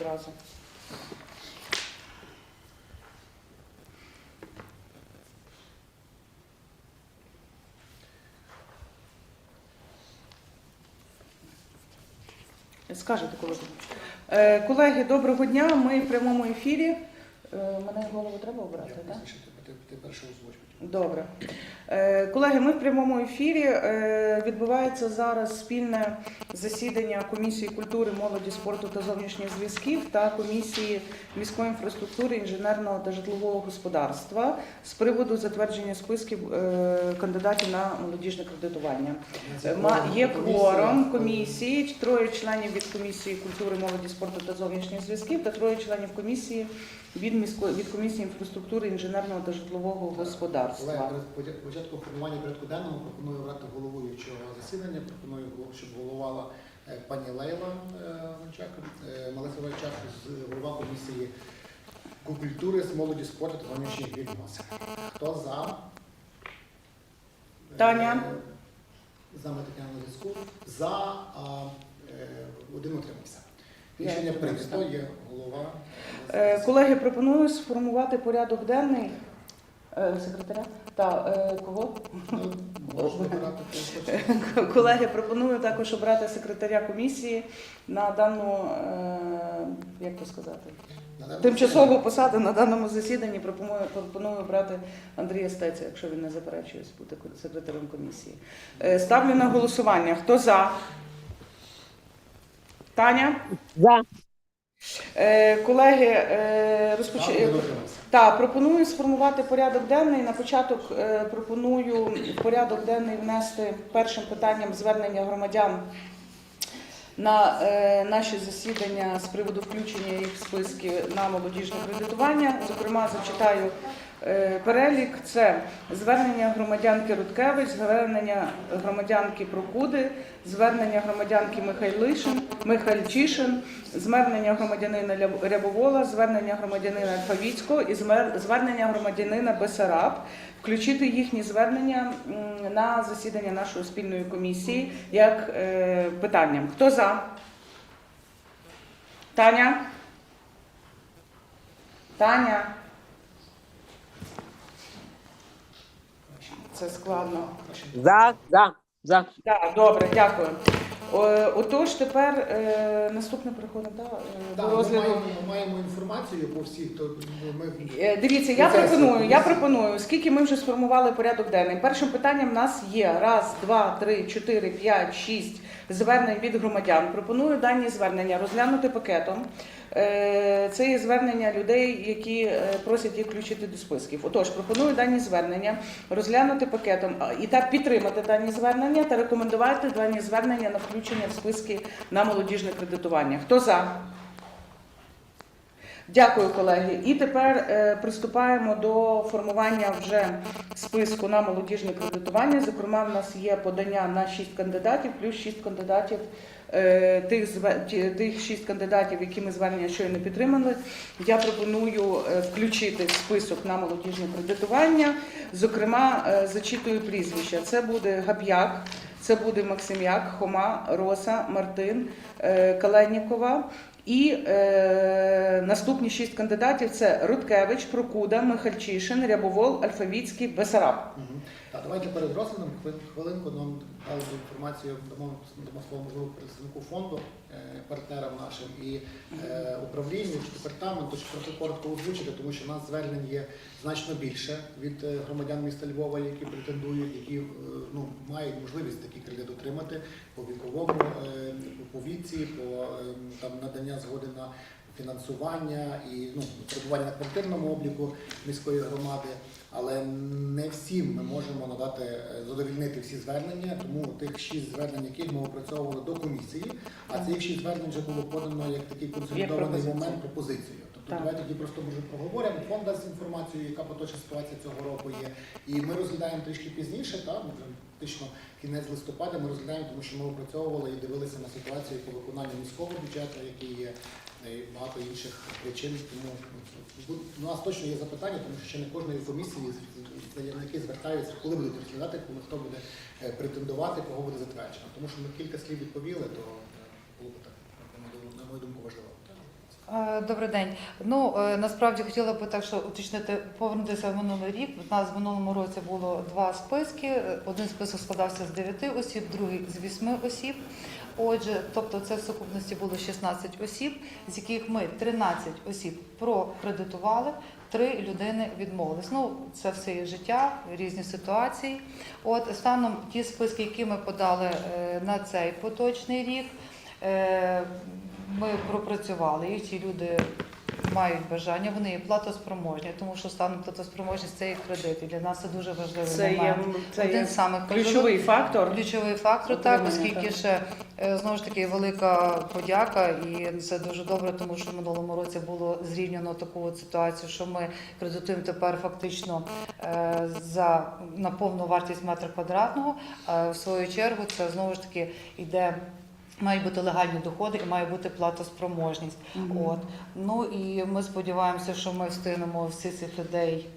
одразу. Скажете, коли. Е, Колеги, доброго дня. Ми в прямому ефірі. Е, Мене голову треба обрати, так? Ти, ти перше озвучиш. Добре. Е, Колеги, ми в прямому ефірі. Е, Відбувається зараз спільне засідання комісії культури, молоді, спорту та зовнішніх зв'язків та комісії міської інфраструктури, інженерного та житлового господарства з приводу затвердження списків е, кандидатів на молодіжне кредитування. Є кворум комісії, троє членів від комісії культури, молоді, спорту та зовнішніх зв'язків та троє членів комісії від міської від комісії інфраструктури, інженерного та житлового господарства. Початку формування порядку денного пропоную обрати головуючого засідання. Пропоную, щоб головувала е, пані Лейла е, е, Малеса Вайчак, з- голова комісії культури, з молоді, спорту та зовнішніх відносин. Хто за? Таня. За Тетяна на зв'язку. За а, один утримався. Рішення прийнято, є голова. Колеги, пропоную сформувати порядок денний секретаря. Та е, кого? Хочете. Колеги, пропоную також обрати секретаря комісії на дану, е, як то сказати, тимчасову посаду на даному засіданні. Пропоную, пропоную обрати Андрія Стеця, якщо він не заперечує бути секретарем комісії. Е, Ставлю на голосування. Хто за? Таня? За. Е, Колеги, е, Так, пропоную сформувати порядок денний. На початок е, пропоную порядок денний внести першим питанням звернення громадян на е, наші засідання з приводу включення їх в списки на молодіжне кредитування. Зокрема, зачитаю перелік: це звернення громадянки Рудкевич, звернення громадянки Прокуди, звернення громадянки Михайлишин, Михальчишин, звернення громадянина Рябовола, звернення громадянина Альфавіцького і звернення громадянина Бесараб. Включити їхні звернення на засідання нашої спільної комісії як е, питанням. Хто за? Таня? Таня? Це складно. За. За. За. Так, добре, дякую. О, Отож, тепер е, наступне переходимо да, е, Так, до ми розгляду. маємо, ми маємо інформацію по всіх, то ми Е, Дивіться, я пропоную, я пропоную, оскільки ми вже сформували порядок денний. Першим питанням в нас є раз, два, три, чотири, п'ять, шість звернень від громадян. Пропоную дані звернення розглянути пакетом. Е, Це є звернення людей, які е, просять їх включити до списків. Отож, пропоную дані звернення розглянути пакетом і так підтримати дані звернення та рекомендувати дані звернення на включення в списки на молодіжне кредитування. Хто за? Дякую, колеги. І тепер е, приступаємо до формування вже списку на молодіжне кредитування. Зокрема, в нас є подання на 6 кандидатів, плюс 6 кандидатів. Е, Тих, тих шість кандидатів, які ми звернення щойно підтримали, я пропоную е, включити в список на молодіжне кредитування. Зокрема, е, зачитую прізвища. Це буде Гап'як, це буде Максим'як, Хома, Роса, Мартин, Каленнікова. І е, наступні шість кандидатів це Рудкевич, Прокуда, Михальчишин, Рябовол, Альфавіцький, Бесараб. Мгм. Так, давайте перед розглядом хвилинку нам дали інформацію, дамо, дамо можливо представнику фонду, е, партнерам нашим і е, управлінню чи департаменту, щоб трохи коротко озвучити, тому що в нас звернень є значно більше від е, громадян міста Львова, які претендують, які ну, мають можливість такий кредит отримати по віковому, по віці, по там надання згоди на фінансування і ну, перебування на квартирному обліку міської громади. Але не всім ми можемо надати е, задовільнити всі звернення, тому тих шість звернень, яких ми опрацьовували до комісії, а цих шість звернень вже було подано як такий консолідований момент пропозицію. Тобто Так. давайте тоді просто може проговоримо. Фонд дасть інформацію, яка поточна ситуація цього року є. І ми розглядаємо трішки пізніше, та ми кінець листопада ми розглядаємо, тому що ми опрацьовували і дивилися на ситуацію по виконанню міського бюджету, який є багато інших причин. Тому ну, у нас точно є запитання, тому що ще не кожної комісії заявники звертаються, коли будуть розглядати, коли хто буде е, претендувати, кого буде затверджено. Тому що ми кілька слів відповіли, то е, було б так, на мою думку, важливо. Добрий день. Ну е, насправді хотіла би так, що уточнити, повернутися в минулий рік. У нас в минулому році було два списки. Один список складався з 9 осіб, другий з 8 осіб. Отже, тобто це в сукупності було 16 осіб, з яких ми 13 осіб прокредитували, три людини відмовились. Ну, це все є життя, різні ситуації. От станом ті списки, які ми подали е, на цей поточний рік. Е, Ми пропрацювали їх, ті люди мають бажання, вони є платоспроможні, тому що стан платоспроможність це є кредит. І для нас це дуже важливий Це є, момент. це Один є самих ключовий фактор. Ключовий фактор, так, оскільки так. ще е, знову ж таки велика подяка, і це дуже добре, тому що в минулому році було зрівняно таку от ситуацію, що ми кредитуємо тепер фактично е, за на повну вартість метра квадратного. А в свою чергу це знову ж таки йде. Мають бути легальні доходи і має бути платоспроможність. Мгм. От ну і ми сподіваємося, що ми встигнемо всіх цих людей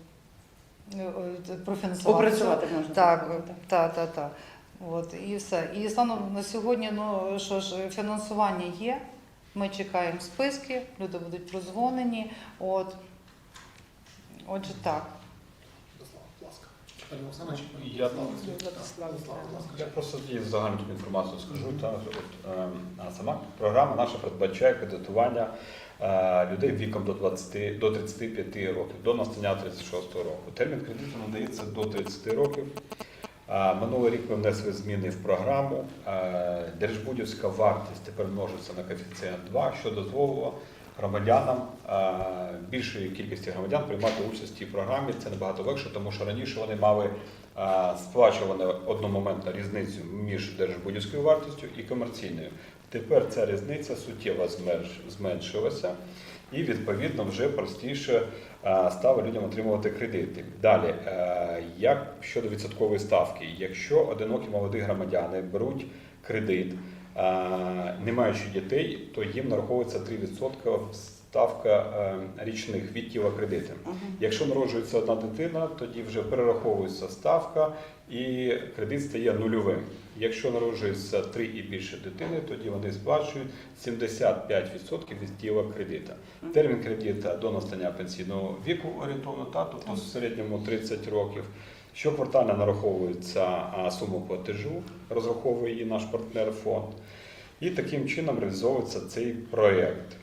е, е, профінансувати. Опрацювати можна Так, так, так, так. От і все. І станом на сьогодні, ну що ж, фінансування є. Ми чекаємо списки, люди будуть прозвонені. От отже, так. Я- ласка. Я просто тоді загальну таку інформацію скажу. Та, от, ем, сама програма наша передбачає кредитування е, людей віком до 20, до 35 років, до настання 36 року. Термін кредиту надається до 30 років. А, Минулий рік ми внесли зміни в програму. Е, Держбудівська вартість тепер множиться на коефіцієнт 2, що дозволило громадянам е, більшої кількості громадян приймати участь в цій програмі. Це набагато легше, тому що раніше вони мали е, сплачували одномоментно різницю між держбудівською вартістю і комерційною. Тепер ця різниця суттєво зменшилася, і відповідно вже простіше е, стало людям отримувати кредити. Далі, як щодо відсоткової ставки, якщо одинокі молоді громадяни беруть кредит, не маючи дітей, то їм нараховується 3% ставка е, річних від тіла кредиту. Якщо народжується одна дитина, тоді вже перераховується ставка і кредит стає нульовим. Якщо народжується три і більше дитини, тоді вони сплачують 75% від тіла кредита. Термін кредита до настання пенсійного віку орієнтовно, та, тобто в середньому 30 років. Щоквартально нараховується сума платежу, розраховує її наш партнер фонд. І таким чином реалізовується цей проєкт.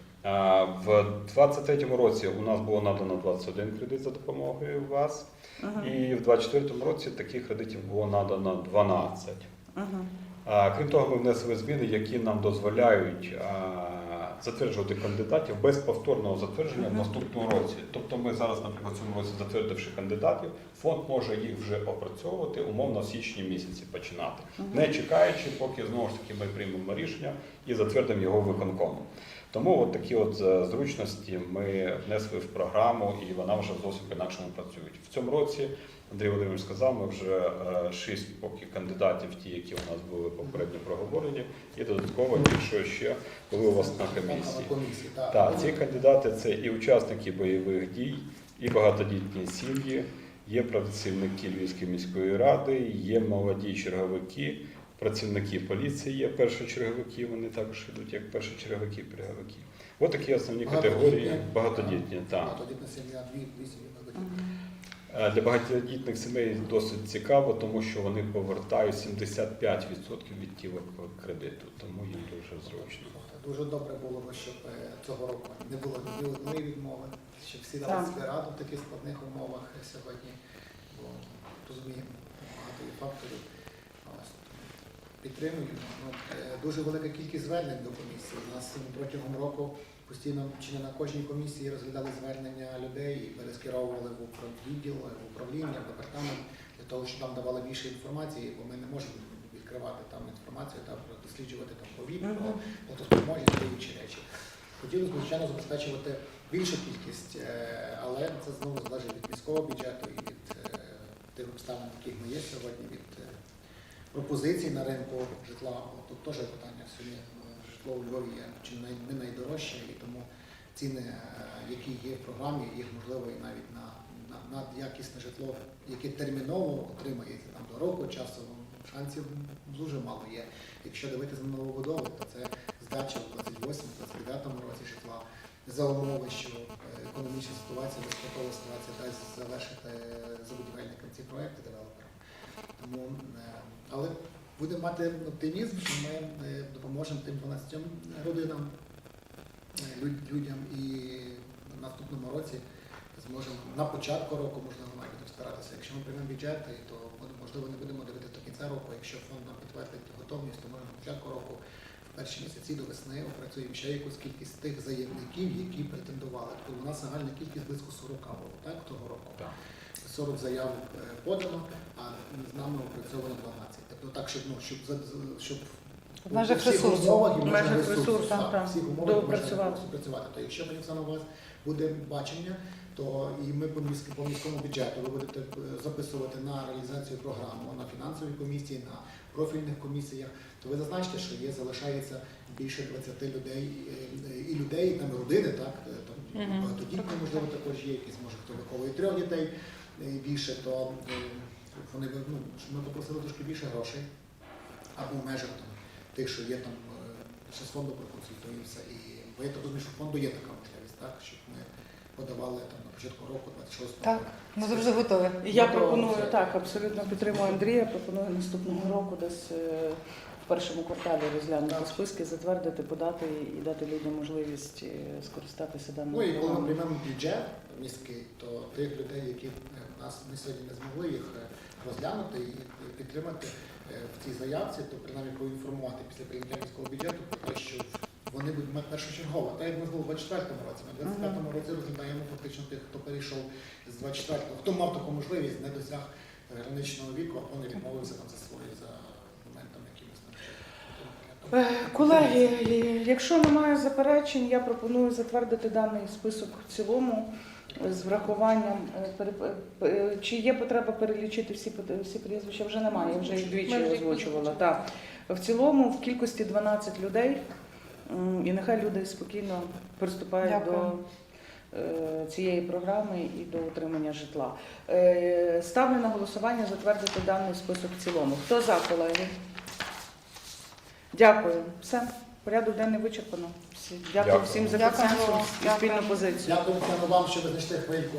В 2023 році у нас було надано 21 кредит за допомогою вас, Мгм. і в 2024 році таких кредитів було надано 12. Мгм. А, Крім того, ми внесли зміни, які нам дозволяють затверджувати кандидатів без повторного затвердження в наступному році. Тобто ми зараз, наприклад, в цьому році затвердивши кандидатів, фонд може їх вже опрацьовувати умовно в січні місяці починати, не чекаючи, поки знову ж таки ми приймемо рішення і затвердимо його виконкомом. Тому от такі от е, зручності ми внесли в програму, і вона вже зовсім по-інакшому працює. В цьому році Андрій Володимирович сказав, ми вже е, шість поки кандидатів, ті, які у нас були попередньо проговорені, і додатково ті, що ще були у вас на комісії. Так, ці кандидати це і учасники бойових дій, і багатодітні сім'ї, є працівники Львівської міської ради, є молоді черговики, працівники поліції є першочерговики, вони також йдуть як першочерговики, переговики. Ось такі основні категорії багатодітні. Так. Багатодітна сім'я, дві, багатодітні. Е, Для багатодітних сімей досить цікаво, тому що вони повертають 75% від тіла кредиту, тому їм дуже зручно. Дуже добре було б, щоб е, цього року не було ні одної відмови, щоб всі дали Так. раду в таких складних умовах сьогодні. Бо розуміємо, багато факторів. Підтримуємо. Ну, е, дуже велика кількість звернень до комісії. У нас протягом року постійно чи не на кожній комісії розглядали звернення людей і перескеровували в управління, в управління, в департамент для того, щоб нам давали більше інформації, бо ми не можемо відкривати там інформацію та досліджувати там повітря, Мгм. платоспроможність та інші речі. Хотілося звичайно, забезпечувати більшу кількість, е, але це знову залежить від міського бюджету і від е, тих обставин, яких ми є сьогодні, від пропозицій на ринку житла. Тут теж питання сьогодні е, житло у Львові є чи не найдорожче, і тому ціни, е, які є в програмі, їх можливо і навіть на, на, на якісне житло, яке терміново отримається там до року часу, шансів дуже мало є. Якщо дивитися на новобудови, то це здача в 28-29 році житла. за умови, що е, економічна ситуація, безпекова ситуація дасть завершити забудівельникам ці проекти девелоперам. Тому, е, але будемо мати оптимізм, що ми е, допоможемо тим 12 родинам, е, людям і в наступному році зможемо на початку року, можливо, навіть будемо старатися. Якщо ми приймемо бюджет, то можливо не будемо дивитися до кінця року. Якщо фонд нам підтвердить готовність, то може на початку року, перші місяці до весни опрацюємо ще якусь кількість тих заявників, які претендували. Тобто у нас загальна кількість близько 40 було, так, того року. Так. 40 заяв подано, а з нами опрацьовано 12. Тобто так, щоб, ну, щоб, щоб В межах ресурсу. В межах ресурсу, так, всіх умовах Доопрацювати. працювати. То якщо пані Оксана, у вас буде бачення, то і ми по міському, по міському бюджету ви будете е, записувати на реалізацію програму, на фінансовій комісії, на профільних комісіях, то ви зазначите, що є, залишається більше 20 людей е, і людей, і там родини, так, е, там багатодітні, можливо, також є, якісь, може, хто виховує трьох дітей більше, то вони ну, щоб ми попросили трошки більше грошей, або в межах там, тих, що є там, е, ще з фонду проконсультуємося. І бо я так розумію, що в фонду є така можливість, так, щоб ми подавали там на початку року 26 Так, ми завжди готові. Я Готово пропоную все. так, абсолютно підтримую Андрія. Пропоную наступного року десь е, першому кварталі розглянути Так. списки, затвердити, подати і дати людям можливість е, скористатися даною Ну і коли ми приймемо бюджет міський, то тих людей, які е, нас ми сьогодні не змогли їх е, розглянути і підтримати в цій заявці, то принаймні поінформувати після прийняття міського бюджету про те, що вони будуть мати першочергово. Так як ми зробили в 24-му році. Ми в 25-му році розглядаємо фактично тих, хто перейшов з 24-го, хто мав таку можливість, не досяг граничного віку, або не відмовився там за свої за моментами якимось там. Е, Колеги, е, якщо немає заперечень, я пропоную затвердити даний список в цілому з врахуванням. е, е, Чи є потреба перелічити всі всі прізвища? Вже немає, я вже їх двічі озвучувала. Так. В цілому в кількості 12 людей, і нехай люди спокійно приступають Дякую. до е, цієї програми і до отримання житла. Е, Ставлю на голосування затвердити даний список в цілому. Хто за, колеги? Дякую. Все. Порядок денний вичерпано. Всі- Дякую Дякую. всім за Дякую. консенсус і спільну позицію. Дякую Тетяно, вам, що ви знайшли хвильку